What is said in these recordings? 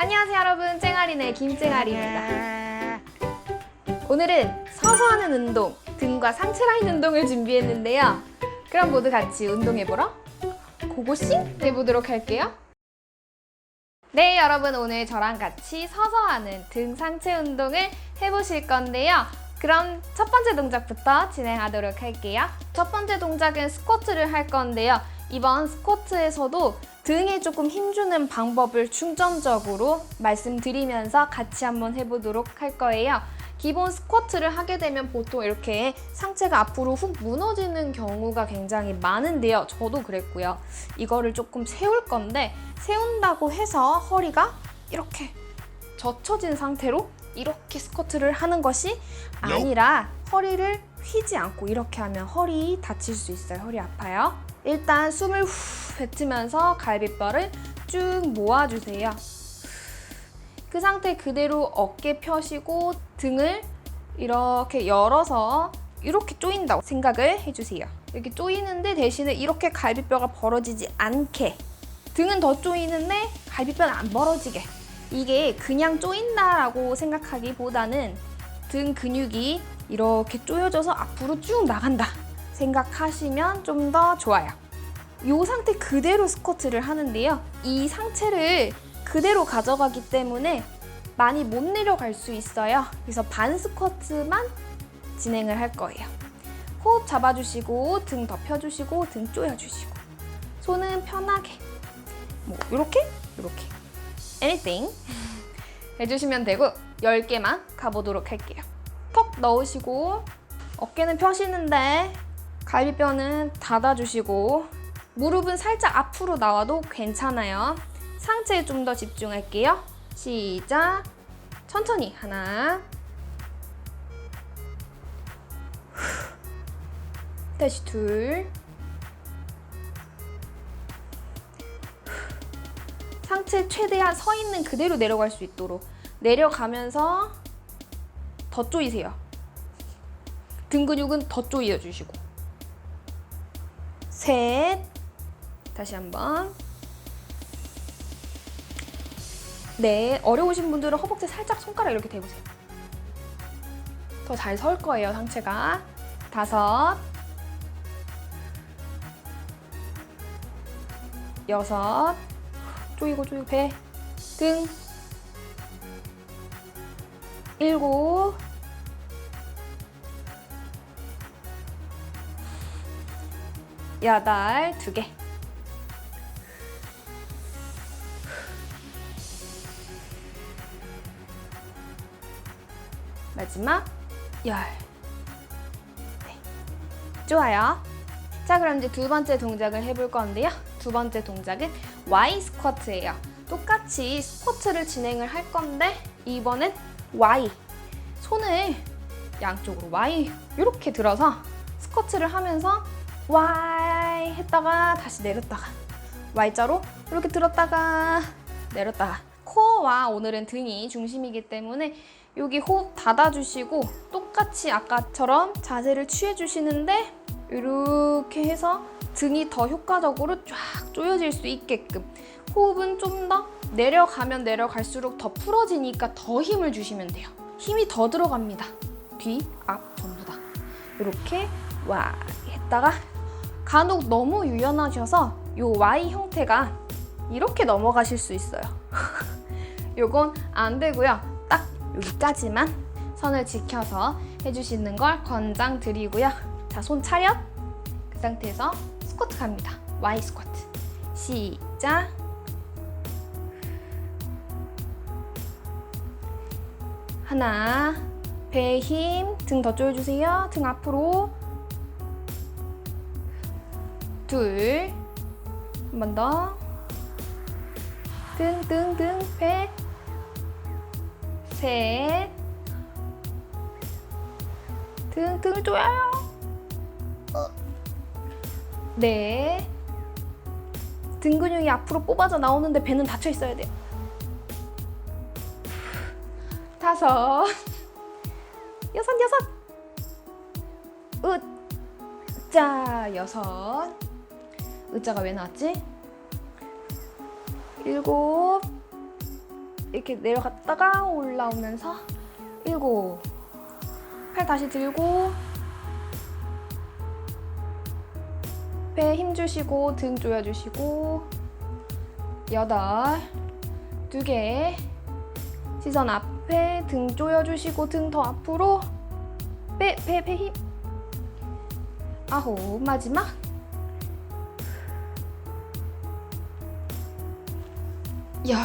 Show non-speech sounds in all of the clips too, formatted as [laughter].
안녕하세요 여러분. 쨍아리네 김쨍아리입니다. 오늘은 서서 하는 운동 등과 상체 라인 운동을 준비했는데요. 그럼 모두 같이 운동해보러 고고싱 해보도록 할게요. 네 여러분. 오늘 저랑 같이 서서 하는 등 상체 운동을 해보실 건데요. 그럼 첫 번째 동작부터 진행하도록 할게요. 첫 번째 동작은 스쿼트를 할 건데요 이번 스쿼트에서도 등에 조금 힘주는 방법을 중점적으로 말씀드리면서 같이 한번 해보도록 할 거예요. 기본 스쿼트를 하게 되면 보통 이렇게 상체가 앞으로 훅 무너지는 경우가 굉장히 많은데요. 저도 그랬고요. 이거를 조금 세울 건데 세운다고 해서 허리가 이렇게 젖혀진 상태로 이렇게 스쿼트를 하는 것이 아니라 허리를 휘지 않고 이렇게 하면 허리 다칠 수 있어요. 허리 아파요. 일단 숨을 후 뱉으면서 갈비뼈를 쭉 모아주세요. 그 상태 그대로 어깨 펴시고 등을 이렇게 열어서 이렇게 조인다고 생각을 해주세요. 이렇게 조이는데 대신에 이렇게 갈비뼈가 벌어지지 않게 등은 더 조이는데 갈비뼈는 안 벌어지게 이게 그냥 조인다라고 생각하기보다는 등 근육이 이렇게 조여져서 앞으로 쭉 나간다 생각하시면 좀 더 좋아요. 이 상태 그대로 스쿼트를 하는데요. 이 상체를 그대로 가져가기 때문에 많이 못 내려갈 수 있어요. 그래서 반 스쿼트만 진행을 할 거예요. 호흡 잡아주시고 등더 펴주시고 등 조여주시고 손은 편하게 뭐 이렇게 이렇게 anything [laughs] 해주시면 되고 10개만 가보도록 할게요. 턱 넣으시고 어깨는 펴시는데 갈비뼈는 닫아주시고 무릎은 살짝 앞으로 나와도 괜찮아요. 상체에 좀 더 집중할게요. 시작. 천천히 하나. 후. 다시 둘. 후. 상체 최대한 서 있는 그대로 내려갈 수 있도록 내려가면서 더 조이세요. 등 근육은 더 조여주시고. 셋. 다시 한번. 네, 어려우신 분들은 허벅지 살짝 손가락 이렇게 대보세요. 더 잘 설 거예요, 상체가. 다섯. 여섯. 조이고 조이고 배. 등. 일곱. 여덟. 두 개. 마지막 열. 네. 좋아요. 자, 그럼 이제 두 번째 동작을 해볼 건데요. 두 번째 동작은 Y 스쿼트예요. 똑같이 스쿼트를 진행을 할 건데 이번엔 Y. 손을 양쪽으로 Y 이렇게 들어서 스쿼트를 하면서 Y 했다가 다시 내렸다가 Y자로 이렇게 들었다가 내렸다가 코어와 오늘은 등이 중심이기 때문에 여기 호흡 닫아주시고 똑같이 아까처럼 자세를 취해주시는데 이렇게 해서 등이 더 효과적으로 쫙 조여질 수 있게끔 호흡은 좀 더 내려가면 내려갈수록 더 풀어지니까 더 힘을 주시면 돼요. 힘이 더 들어갑니다. 뒤, 앞 전부 다. 이렇게 와 했다가 간혹 너무 유연하셔서 이 Y 형태가 이렇게 넘어가실 수 있어요. [laughs] 요건 안 되고요. 딱 여기까지만 선을 지켜서 해주시는 걸 권장드리고요. 자, 손 차렷. 그 상태에서 스쿼트 갑니다. Y 스쿼트. 시작. 하나. 배에 힘. 등 더 조여주세요. 등 앞으로. 둘. 한 번 더. 등, 등, 등, 배. 셋. 등, 등을 조여요. 넷. 등 근육이 앞으로 뽑아져 나오는데 배는 닫혀 있어야 돼요. 다섯. 여섯, 여섯. 으. 자, 여섯. 의자가 왜 나왔지? 일곱, 이렇게 내려갔다가 올라오면서 일곱. 팔 다시 들고 배힘 주시고 등 조여주시고 여덟. 두 개. 시선 앞에 등 조여주시고 등 더 앞으로 배 배 배 힘. 아홉. 마지막 열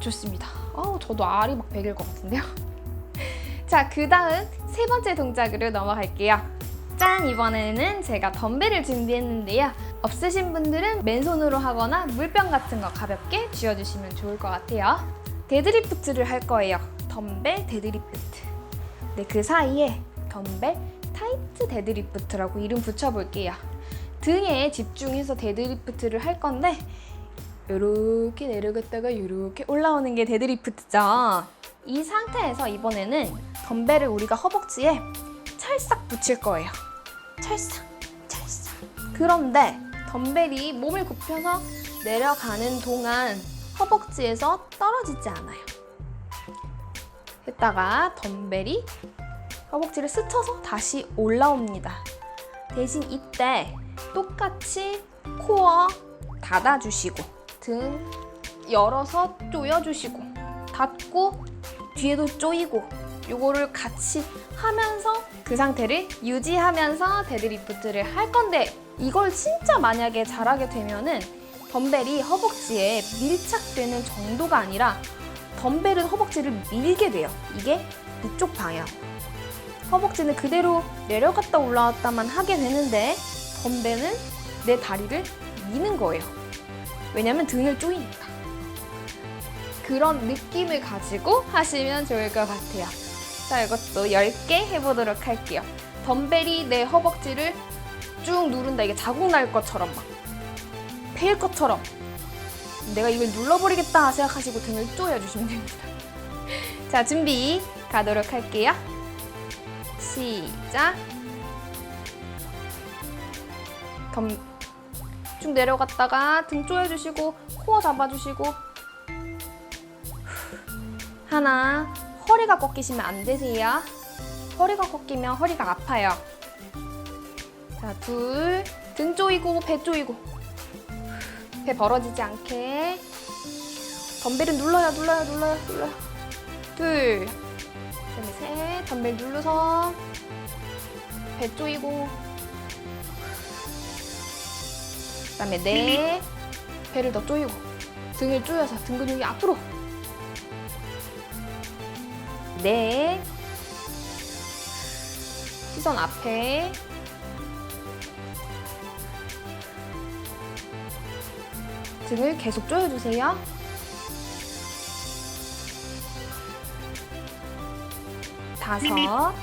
좋습니다. 어우 저도 알이 막 베길 것 같은데요. [laughs] 자, 그 다음 세 번째 동작으로 넘어갈게요. 짠! 이번에는 제가 덤벨을 준비했는데요. 없으신 분들은 맨손으로 하거나 물병 같은 거 가볍게 쥐어주시면 좋을 것 같아요. 데드리프트를 할 거예요. 덤벨 데드리프트. 네, 그 사이에 덤벨 타이트 데드리프트라고 이름 붙여볼게요. 등에 집중해서 데드리프트를 할 건데 이렇게 내려갔다가 이렇게 올라오는 게 데드리프트죠. 이 상태에서 이번에는 덤벨을 우리가 허벅지에 찰싹 붙일 거예요. 찰싹, 찰싹. 그런데 덤벨이 몸을 굽혀서 내려가는 동안 허벅지에서 떨어지지 않아요. 했다가 덤벨이 허벅지를 스쳐서 다시 올라옵니다. 대신 이때 똑같이 코어 닫아주시고 등 열어서 조여주시고 닫고 뒤에도 조이고 요거를 같이 하면서 그 상태를 유지하면서 데드리프트를 할 건데 이걸 진짜 만약에 잘하게 되면은 덤벨이 허벅지에 밀착되는 정도가 아니라 덤벨은 허벅지를 밀게 돼요. 이게 이쪽 방향. 허벅지는 그대로 내려갔다 올라왔다만 하게 되는데 덤벨은 내 다리를 미는 거예요. 왜냐면 등을 조이니까. 그런 느낌을 가지고 하시면 좋을 것 같아요. 자, 이것도 10개 해보도록 할게요. 덤벨이 내 허벅지를 쭉 누른다. 이게 자국 날 것처럼 막. 패일 것처럼. 내가 이걸 눌러버리겠다 생각하시고 등을 조여주시면 됩니다. [laughs] 자, 준비 가도록 할게요. 시작. 덤, 쭉 내려갔다가 등 조여주시고 코어 잡아주시고. 하나 허리가 꺾이시면 안 되세요. 허리가 꺾이면 허리가 아파요. 자둘등 조이고 배 조이고. 배 벌어지지 않게. 덤벨은 눌러요 눌러요 눌러요 눌러요. 둘 그다음에 셋 덤벨 눌러서 배 조이고 그다음에 네. 배를 더 조이고 등을 조여서 등 근육이 앞으로. 네. 시선 앞에. 등을 계속 조여주세요. 다섯.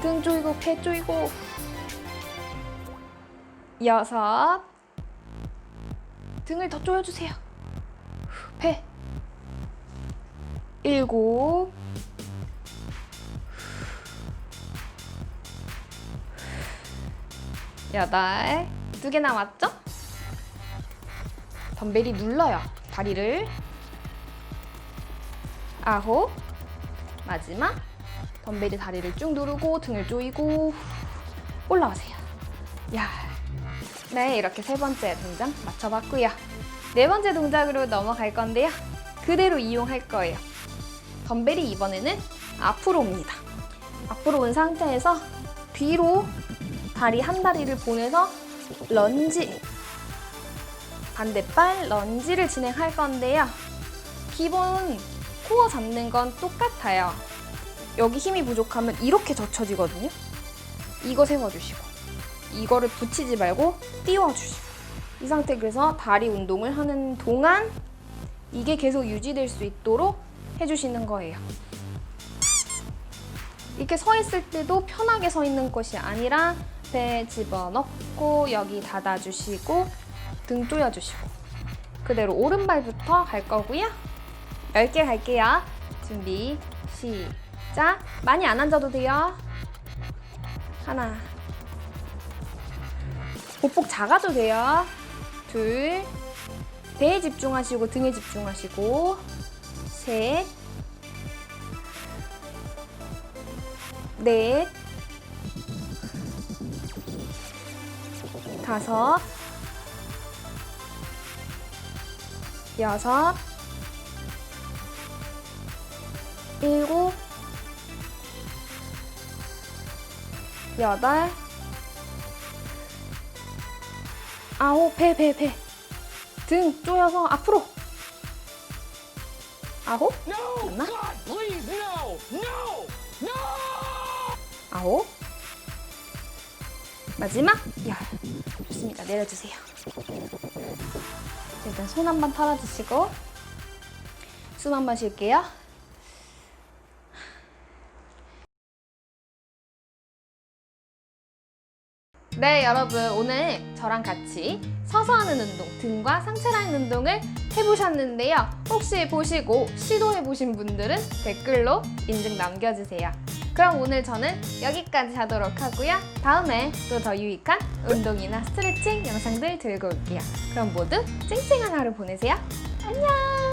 등 조이고 배 조이고 여섯. 등을 더 조여주세요. 배 일곱. 여덟. 두 개 남았죠? 덤벨이 눌러요. 다리를. 아홉. 마지막. 덤벨이 다리를 쭉 누르고 등을 조이고 올라가세요. 야, 네 이렇게 세 번째 동작 맞춰봤고요 네 번째 동작으로 넘어갈 건데요 그대로 이용할 거예요 덤벨이 이번에는 앞으로 옵니다 앞으로 온 상태에서 뒤로 다리 한 다리를 보내서 런지 반대발 런지를 진행할 건데요. 기본 코어 잡는 건 똑같아요. 여기 힘이 부족하면 이렇게 젖혀지거든요. 이거 세워주시고 이거를 붙이지 말고 띄워주시고 이 상태 그래서 다리 운동을 하는 동안 이게 계속 유지될 수 있도록 해주시는 거예요. 이렇게 서 있을 때도 편하게 서 있는 것이 아니라 배 집어넣고 여기 닫아주시고 등 조여주시고 그대로 오른발부터 갈 거고요. 10개 갈게요. 준비 시작 많이 안 앉아도 돼요. 하나 보폭 작아도 돼요. 둘. 배에 집중하시고 등에 집중하시고. 셋, 넷, 다섯, 여섯, 일곱, 여덟, 아홉, 배, 배, 배. 등 조여서 앞으로. 아홉, No! 맞나? God, please, no! No! No! 아홉. 마지막. 야, 좋습니다. 내려주세요. 일단 손 한 번 털어주시고 숨 한 번 쉴게요. 네, 여러분 오늘 저랑 같이 서서 하는 운동, 등과 상체 라인 운동을 해보셨는데요. 혹시 보시고 시도해보신 분들은 댓글로 인증 남겨주세요. 그럼 오늘 저는 여기까지 하도록 하고요. 다음에 또 더 유익한 운동이나 스트레칭 영상들 들고 올게요. 그럼 모두 쨍쨍한 하루 보내세요. 안녕!